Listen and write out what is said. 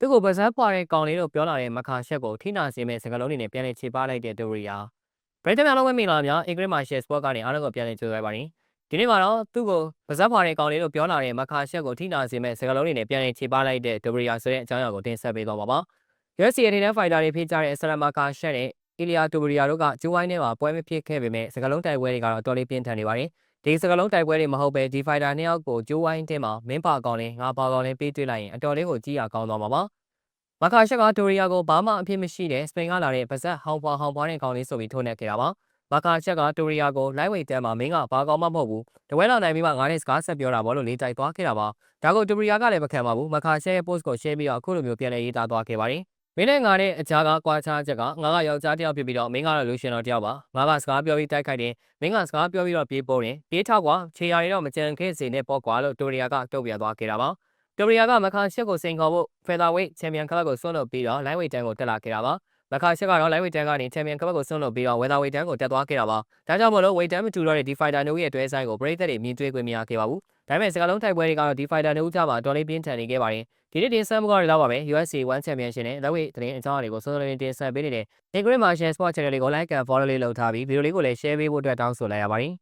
သူ့ကိုပါဇက်ပွားတဲ့ကောင်လေးလို့ပြောလာတဲ့မခါရှက်ကိုထိနာစေမဲ့စကားလုံးတွေနဲ့ပြန်လည်ခြေပလိုက်တဲ့ဒိုရီယာပရိသတ်များလုံးဝမင်္ဂလာများအင်္ဂလိပ်မှာ share sport ကနေအားလုံးကိုပြန်လည်ကြိုဆိုလိုက်ပါတယ်ဒီနေ့မှာတော့သူ့ကိုပါဇက်ပွားတဲ့ကောင်လေးလို့ပြောလာတဲ့မခါရှက်ကိုထိနာစေမဲ့စကားလုံးတွေနဲ့ပြန်လည်ခြေပလိုက်တဲ့ဒိုရီယာဆိုတဲ့အကြောင်းအရာကိုတင်ဆက်ပေးသွားပါပါ UFC အနေနဲ့ fighter တွေဖြစ်ကြတဲ့ဆရာမာကာရှက်နဲ့အီလီယာတိုဘရီယာတို့ကကျိုးဝိုင်းထဲမှာပွဲမဖြစ်ခဲ့ပေမဲ့စကလုံးတိုက်ပွဲတွေကတော့တော်လေးပြင်းထန်နေပါတယ်။ဒီစကလုံးတိုက်ပွဲတွေမဟုတ်ပဲဒီ fighter နှစ်ယောက်ကိုကျိုးဝိုင်းထဲမှာမင်းပါကောင်လေးငါပါကောင်လေးပေးတွေ့လိုက်ရင်အတော်လေးကိုကြီးရကောင်းသွားမှာပါ။မာကာရှက်ကတိုရီယာကိုဘာမှအဖြစ်မရှိတဲ့စပိန်ကလာတဲ့ပါဇက်ဟောင်ပွားဟောင်ပွားတဲ့ကောင်လေးဆိုပြီးထိုးနှက်ခဲ့တာပါ။မာကာချက်ကတိုရီယာကို live weight တန်းမှာမင်းကဘာကောင်မှမဟုတ်ဘူး။တဝဲလာနိုင်ပြီးမှငါနဲ့စကားဆက်ပြောတာဘောလို့လေးတိုက်သွားခဲ့တာပါ။ဒါကိုတိုရီယာကလည်းမခံပါဘူး။မာကာချက်ရဲ့ post ကို share ပြီးတော့အခုလိုမျိုးပြန်လည်ရေးသားသွားခဲ့ပါတယ်။ မင်းနဲ့ငါနဲ့အကြားကကွာခြားချက်ကငါကယောက်ျားတစ်ယောက်ဖြစ်ပြီးတော့မင်းကတော့လူရှင်တော်တစ်ယောက်ပါငါကစကားပြောပြီးတိုက်ခိုက်တယ်မင်းကစကားပြောပြီးတော့ပြေးပိုးတယ်ပြေးထောက်ကွာခြေရာတွေတော့မကြံခဲ့စေနဲ့ပေါ့ကွာလို့တိုရီယာကတုတ်ပြသွားခဲ့တာပါတိုရီယာကမခါရှက်ကိုစိန်ခေါ်ဖို့ featherweight champion ကလပ်ကိုဆွန့်လွတ်ပြီးတော့ lightweight တန်းကိုတက်လာခဲ့တာပါမခါရှက်ကတော့ lightweight တန်းကနေ champion ကလပ်ကိုဆွန့်လွတ်ပြီးတော့ weatherweight တန်းကိုတက်သွားခဲ့တာပါဒါကြောင့်မလို့ weight တန်းမတူတော့တဲ့ဒီ fighter တို့ရဲ့အတွဲဆိုင်ကိုပရိသတ်တွေမြင်တွေ့ခွင့်မရခဲ့ပါဘူး ဒါပေမဲ့စကလုံးတိုက်ပွဲတွေကတော့ဒီ fighter တို့ကြားမှာတော်လေးပြင်းထန်နေခဲ့ပါတယ်ဒီနေ့တင်ဆက်မှုကတော့လောက်ပါပဲ UFC 1 Championship နဲ့လက်ဝဲသတင်းအကြောင်းအရာတွေကိုစုံစမ်းတင်ဆက်ပေးနေတဲ့ Ingrid Martian Sport Channel လေးကို like and follow လေးလုပ်ထားပြီးဗီဒီယိုလေးကိုလည်း share ပေးဖို့အတွက်တောင်းဆိုလိုက်ရပါတယ်